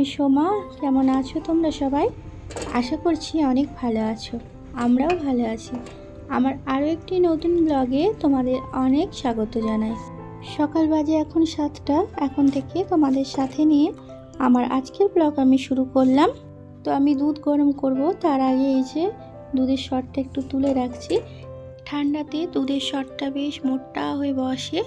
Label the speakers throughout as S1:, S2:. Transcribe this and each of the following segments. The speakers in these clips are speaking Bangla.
S1: আমি সোমা, কেমন আছো তোমরা সবাই? আশা করছি অনেক ভালো আছো। আমরাও ভালো আছি। আমার আরও একটি নতুন ব্লগে তোমাদের অনেক স্বাগত জানাই। সকাল বাজে এখন সাতটা। এখন থেকে তোমাদের সাথে নিয়ে আমার আজকের ব্লগ আমি শুরু করলাম। তো আমি দুধ গরম করব। তার আগে এই যে দুধের শটটা একটু তুলে রাখছি। ঠান্ডাতে দুধের শটটা বেশ মোটা হয়ে বসে,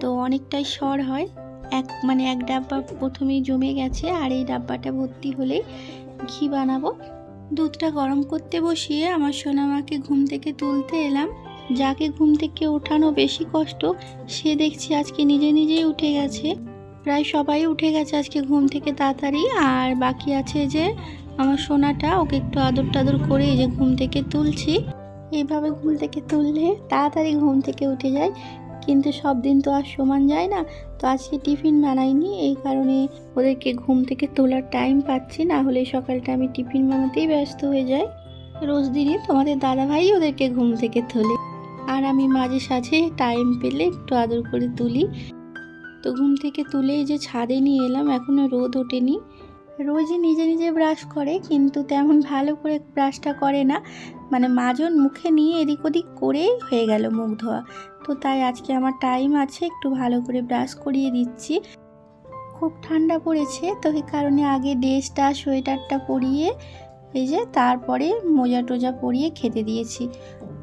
S1: তো অনেকটাই সর হয়। এক মানে এক ডাব্বা প্রথমেই জমে গেছে আর এই ডাব্বাটা ভর্তি হলেই ঘি বানাবো। দুধটা গরম করতে বসিয়ে আমার সোনা সোনামাকে ঘুম থেকে তুলতে এলাম। যাকে ঘুম থেকে ওঠানো বেশি কষ্ট, সে দেখছি আজকে নিজে নিজেই উঠে গেছে। প্রায় সবাই উঠে গেছে আজকে ঘুম থেকে তাড়াতাড়ি। আর বাকি আছে যে, আমার সোনাটা, ওকে একটু আদর টাদর করে এই যে ঘুম থেকে তুলছি। এইভাবে ঘুম থেকে তুললে তাড়াতাড়ি ঘুম থেকে উঠে যায়। কিন্তু সব দিন তো আর সমান যায় না। তো আজকে টিফিন বানাইনি, এই কারণে ওদেরকে ঘুম থেকে তোলার টাইম পাচ্ছি না। হলে সকালটা আমি টিফিন বানাতেই ব্যস্ত হয়ে যাই। রোজ দিনই তোমাদের দাদাভাই ওদেরকে ঘুম থেকে তোলে। আর আমি মাঝে সাঝে টাইম পেলে একটু আদর করে তুলি। তো ঘুম থেকে তুলে যে ছাদে নিয়ে এলাম এখনও রোদ ওঠেনি। রোজই নিজে নিজে ব্রাশ করে, কিন্তু তেমন ভালো করে ব্রাশটা করে না। মানে মাজন মুখে নিয়ে এদিক ওদিক করেই হয়ে গেল মুখ ধোয়া। তো তাই আজকে আমার টাইম আছে, একটু ভালো করে ব্রাশ করিয়ে দিচ্ছি। খুব ঠান্ডা পড়েছে, তো এই কারণে আগে ড্রেসটা সোয়েটারটা পরিয়ে, এই যে তারপরে মোজা টোজা পরিয়ে খেতে দিয়েছি।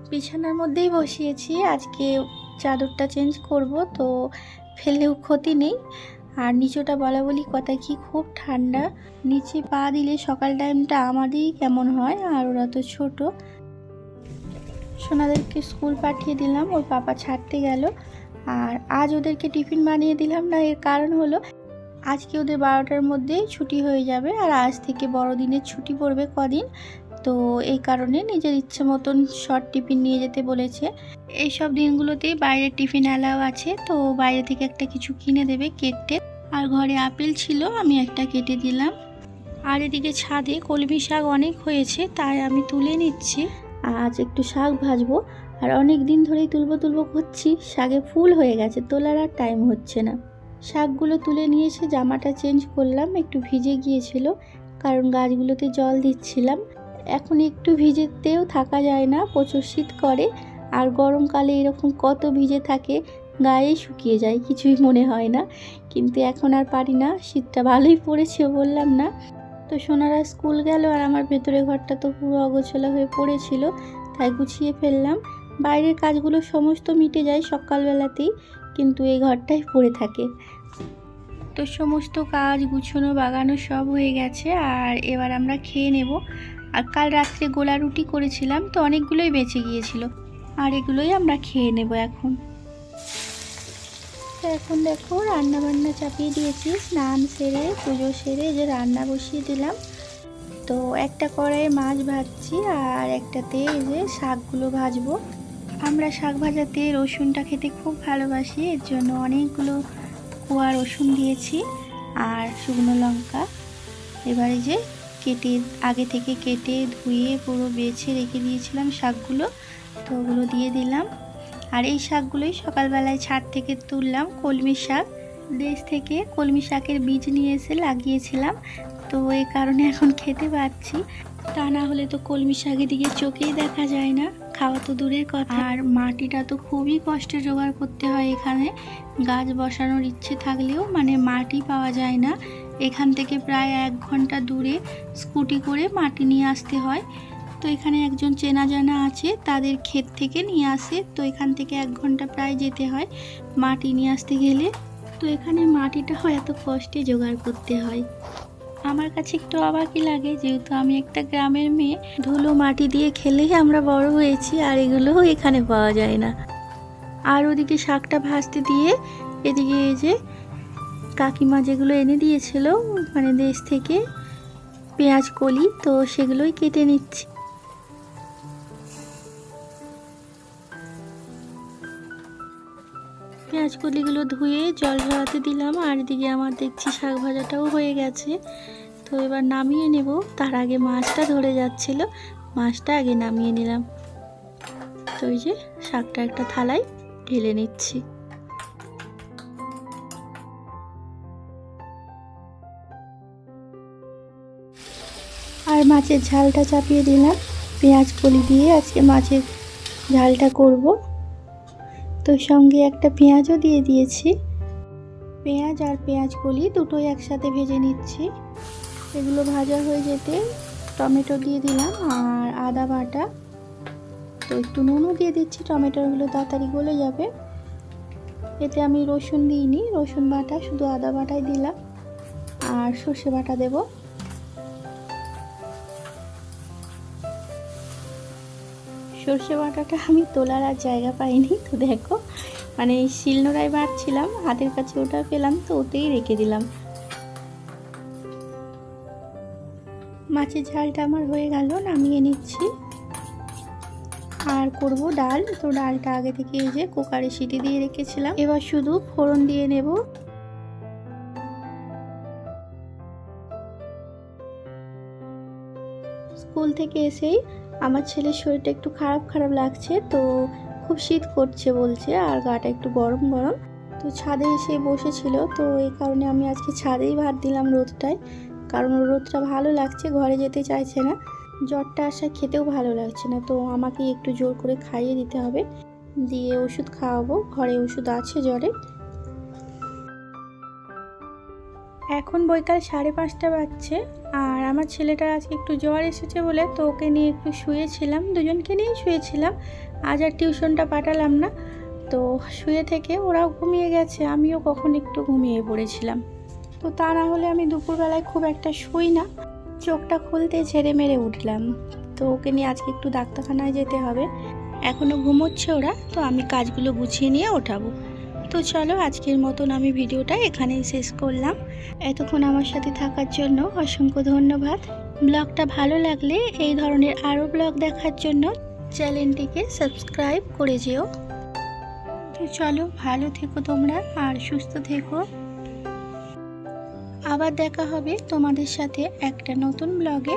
S1: বিছানার মধ্যেই বসিয়েছি, আজকে চাদরটা চেঞ্জ করব, তো ফেললেও ক্ষতি নেই। আর নিচটা বলা বলি কথা কি খুব ঠান্ডা। নিচে পা দিলে সকাল টাইমটা আমাদেরই কেমন হয়, আর ওরা তো ছোটো। সোনাদেরকে স্কুল পাঠিয়ে দিলাম, ওর পাপা ছাড়তে গেল। আর আজ ওদেরকে টিফিন বানিয়ে দিলাম না, এর কারণ হলো আজকে ওদের বারোটার মধ্যেই ছুটি হয়ে যাবে, আর আজ থেকে বড়দিনের ছুটি পড়বে কদিন। তো এই কারণে নিজের ইচ্ছে মতন শর্ট টিফিন নিয়ে যেতে বলেছে। এই সব দিনগুলোতেই বাইরের টিফিন অ্যালাও আছে, তো বাইরে থেকে একটা কিছু কিনে দেবে কেটে। আর ঘরে আপেল ছিল, আমি একটা কেটে দিলাম। আর এদিকে ছাদে কলমি শাক অনেক হয়েছে, তাই আমি তুলে নিচ্ছি। আজ একটু শাক ভাজবো, আর অনেক দিন ধরেই তুলবো তুলবো করছি, শাকে ফুল হয়ে গেছে, তোলার আর টাইম হচ্ছে না। শাকগুলো তুলে নিয়ে এসে জামাটা চেঞ্জ করলাম, একটু ভিজে গিয়েছিল, কারণ গাছগুলোতে জল দিচ্ছিলাম। এখন একটু ভিজেতেও থাকা যায় না, প্রচুর শীত করে। আর গরমকালে এরকম কত ভিজে থাকে, গায়ে শুকিয়ে যায়, কিছুই মনে হয় না। কিন্তু এখন আর পারি না, শীতটা ভালোই পড়েছে বললাম না। তো সোনারা স্কুল গেল আর আমার ভেতরে ঘরটা তো পুরো অগোছলা হয়ে পড়েছিল, তাই গুছিয়ে ফেললাম। বাইরের কাজগুলো সমস্ত মিটে যায় সকালবেলাতেই, কিন্তু এই ঘরটাই পড়ে থাকে। তো সমস্ত কাজ, গুছানো, বাগানো সব হয়ে গেছে, আর এবার আমরা খেয়ে নেব। আর কাল রাত্রে গোলা রুটি করেছিলাম, তো অনেকগুলোই বেঁচে গিয়েছিল। আর এগুলোই আমরা খেয়ে নেব এখন। তো এখন দেখো রান্না বান্না চাপিয়ে দিয়েছি, স্নান সেরে, পুজো সেরে যে রান্না বসিয়ে দিলাম। তো একটা কড়াইয়ে মাছ ভাজছি আর একটাতে এই যে শাকগুলো ভাজবো। আমরা শাক ভাজাতে রসুনটা খেতে খুব ভালোবাসি, এর জন্য অনেকগুলো কুয়া রসুন দিয়েছি আর শুকনো লঙ্কা। এবারে যে কেটে আগে থেকে কেটে ধুয়ে পুরো বেছে রেখে দিয়েছিলাম শাকগুলো। তো ওগুলো দিয়ে দিলাম। আর এই শাকগুলোই সকালবেলায় ছাদ থেকে তুললাম কলমি শাক। দেশ থেকে কলমি শাকের বীজ নিয়ে এসে লাগিয়েছিলাম। তো এই কারণে এখন খেতে পাচ্ছি। তা না হলে তো কলমি শাকের দিকে চোখেই দেখা যায় না। খাওয়া তো দূরের কথা। আর মাটিটা তো খুবই কষ্টে জোগাড় করতে হয় এখানে। গাছ বসানোর ইচ্ছে থাকলেও মানে মাটি পাওয়া যায় না। এখান থেকে প্রায় এক ঘণ্টা দূরে স্কুটি করে মাটি নিয়ে আসতে হয়। তো এখানে একজন চেনা জানা আছে, তাদের ক্ষেত থেকে নিয়ে আসে। তো এখান থেকে এক ঘণ্টা প্রায় যেতে হয় মাটি নিয়ে আসতে গেলে। তো এখানে মাটিটাও এত কষ্টে জোগাড় করতে হয়। আমার কাছে একটু অবাকই লাগে যেহেতু আমি একটা গ্রামের মেয়ে, ধুলো মাটি দিয়ে খেলেই আমরা বড় হয়েছি আর এগুলোও এখানে পাওয়া যায় না। আর ওদিকে শাকটা ভাজতে দিয়ে এদিকে এই যে কাকিমা যেগুলো এনে দিয়েছিল মানে দেশ থেকে পেঁয়াজ, কলি, তো সেগুলোই কেটে নিচ্ছি। পেঁয়াজ, কলিগুলো ধুয়ে জল ঝরাতে দিলাম, আর এদিকে আমার দেখছি শাক ভাজাটাও হয়ে গেছে। তো এবার নামিয়ে নেব। তার আগে মাছটা ধরে যাচ্ছিল, মাছটা আগে নামিয়ে নিলাম। তো ওই যে শাকটা একটা থালায় ঢেলে নিচ্ছি। আর মাছের ঝালটা চাপিয়ে দিলাম। পেঁয়াজ কলি দিয়ে আজকে মাছের ঝালটা করব। তো সঙ্গে একটা পেঁয়াজও দিয়ে দিয়েছি। পেঁয়াজ আর পেঁয়াজ কলি দুটোই একসাথে ভেজে নিচ্ছি। এগুলো ভাজা হয়ে যেতে টমেটো দিয়ে দিলাম আর আদা বাটা। তো একটু নুনও দিয়ে দিচ্ছি, টমেটোগুলো তাড়াতাড়ি গলে যাবে। এতে আমি রসুন দিইনি, রসুন বাটা শুধু আদা বাটাই দিলাম। আর সর্ষে বাটা দেব। সর্ষে বাটাটা আমি তোলার আর জায়গা পাইনি। তো দেখো মানে শিলনোড়ায় বাড়ছিলাম হাতের কাছে ওটা পেলাম, তো ওতেই রেখে দিলাম। মাছের ঝালটা আমার হয়ে গেল, নামিয়ে নিচ্ছি। আর করব ডাল, তো ডালটা আগে থেকে এই যে কুকারে সিটি দিয়ে রেখেছিলাম। এবার শুধু ফোড়ন দিয়ে নেব। স্কুল থেকে এসেই আমার ছেলের শরীরটা একটু খারাপ খারাপ লাগছে, তো খুব শীত করছে বলছে, আর গাটা একটু গরম গরম। তো ছাদে এসে বসেছিল, তো এই কারণে আমি আজকে ছাদেই ভাত দিলাম রোদটায়, কারণ রোদটা ভালো লাগছে, ঘরে যেতে চাইছে না। জ্বরটা আসা খেতেও ভালো লাগছে না, তো আমাকে একটু জোর করে খাইয়ে দিতে হবে। দিয়ে ওষুধ খাওয়াবো, ঘরে ওষুধ আছে জ্বরে। এখন বৈকাল সাড়ে পাঁচটা বাজছে আর আমার ছেলেটার আজকে একটু জ্বর এসেছে বলে তো ওকে নিয়ে একটু শুয়েছিলাম, দুজনকে নিয়েই শুয়েছিলাম। আজ আর টিউশনটা পাঠালাম না। তো শুয়ে থেকে ওরাও ঘুমিয়ে গেছে, আমিও কখন একটু ঘুমিয়ে পড়েছিলাম। তো তা না হলে আমি দুপুরবেলায় খুব একটা শুই না, চোখটা খুলতে ছেড়ে মেরে উঠলাম। তো ওকে নিয়ে আজকে একটু ডাক্তারখানায় যেতে হবে। এখনও ঘুমোচ্ছে ওরা, তো আমি কাজগুলো গুছিয়ে নিয়ে ওঠাবো। তো চলো, আজকের মতন আমি ভিডিওটা এখানেই শেষ করলাম। এতক্ষণ আমার সাথে থাকার জন্য অসংখ্য ধন্যবাদ। ব্লগটা ভালো লাগলে এই ধরনের আরও ব্লগ দেখার জন্য চ্যানেলটিকে সাবস্ক্রাইব করে যেও। তো চলো, ভালো থেকো তোমরা আর সুস্থ থেকো। আবার দেখা হবে তোমাদের সাথে একটা নতুন ব্লগে।